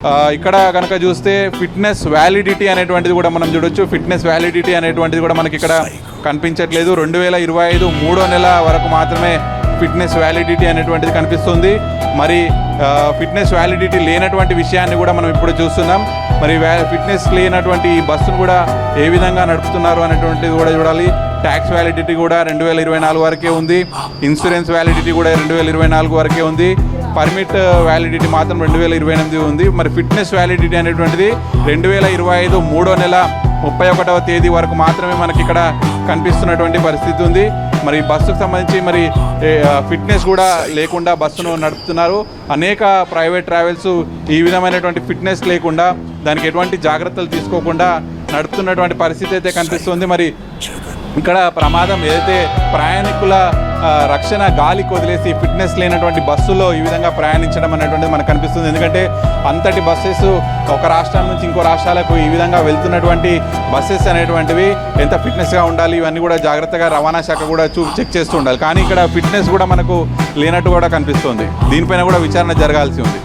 ఆ, ఇక్కడ కనుక చూస్తే ఫిట్నెస్ వ్యాలిడిటీ అనేటువంటిది కూడా మనం చూడొచ్చు. ఫిట్నెస్ వ్యాలిడిటీ అనేటువంటిది కూడా మనకి ఇక్కడ కనిపించట్లేదు. రెండు వేల ఇరవై ఐదు మూడో నెల వరకు మాత్రమే ఫిట్నెస్ వ్యాలిడిటీ అనేటువంటిది కనిపిస్తుంది. మరి ఫిట్నెస్ వ్యాలిడిటీ లేనటువంటి విషయాన్ని కూడా మనం ఇప్పుడు చూస్తున్నాం. మరి వ్యా- ఫిట్నెస్ లేనటువంటి ఈ బస్సును కూడా ఏ విధంగా నడుపుతున్నారు అనేటువంటిది కూడా చూడాలి. ట్యాక్స్ వ్యాలిడిటీ కూడా రెండు వేల ఇరవై నాలుగు వరకే ఉంది. ఇన్సూరెన్స్ వ్యాలిడిటీ కూడా రెండు వేల ఇరవై నాలుగు వరకే ఉంది. పర్మిట్ వ్యాలిడిటీ మాత్రం రెండు వేల ఇరవై ఎనిమిది ఉంది. మరి ఫిట్నెస్ వ్యాలిడిటీ అనేటువంటిది రెండు వేల ఇరవై ఐదు మూడో నెల ముప్పై ఒకటవ తేదీ వరకు మాత్రమే మనకి ఇక్కడ కనిపిస్తున్నటువంటి పరిస్థితి ఉంది. మరి బస్సుకు సంబంధించి మరి ఫిట్నెస్ కూడా లేకుండా బస్సును నడుపుతున్నారు. అనేక ప్రైవేట్ ట్రావెల్స్ ఈ విధమైనటువంటి ఫిట్నెస్ లేకుండా దానికి ఎటువంటి జాగ్రత్తలు తీసుకోకుండా నడుపుతున్నటువంటి పరిస్థితి అయితే కనిపిస్తుంది. మరి ఇక్కడ ప్రమాదం ఏదైతే ప్రయాణికుల రక్షణ గాలికి వదిలేసి ఫిట్నెస్ లేనటువంటి బస్సులో ఈ విధంగా ప్రయాణించడం అనేటువంటిది మనకు కనిపిస్తుంది. ఎందుకంటే అంతటి బస్సెస్ ఒక రాష్ట్రం నుంచి ఇంకో రాష్ట్రాలకు ఈ విధంగా వెళ్తున్నటువంటి బస్సెస్ అనేటువంటివి ఎంత ఫిట్నెస్గా ఉండాలి ఇవన్నీ కూడా జాగ్రత్తగా రవాణా శాఖ కూడా చూ చెక్ చేస్తూ ఉండాలి. కానీ ఇక్కడ ఫిట్నెస్ కూడా మనకు లేనట్టు కూడా కనిపిస్తుంది. దీనిపైన కూడా విచారణ జరగాల్సి ఉంది.